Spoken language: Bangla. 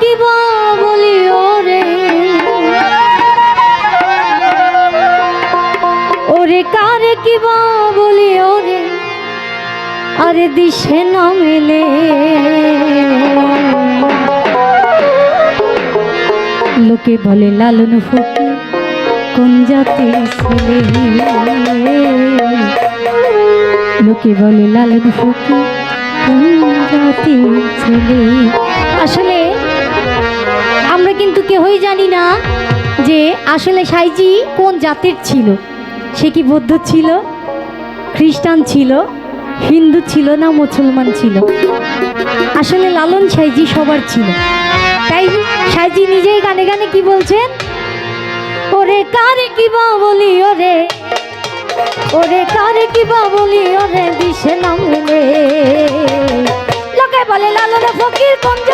কিবা বলি, ওরে। কারে কিবা বলি, ওরে। আরে দিশে না মেলে। লোকে বলে, লালন ফুকে কোন জাতি ছেলে? লোকে বলে, লালন ফুকে কোন জাতি ছেলে? আসলে কিন্তু কেহই জানি না যে আসলে সাইজি কোন জাতের ছিল। সে কি বৌদ্ধ ছিল, খ্রিস্টান ছিল, হিন্দু ছিল না মুসলমান ছিল? আসলে লালন সাইজি সবার ছিল। তাই সাইজি নিজেই গানে গানে কি বলছেন? ওরে কারে কি বা বলি ওরে? ওরে কারে কি বা বলি ওরে? বিশে নাম লোকে বলে, লালন ফকির কমজা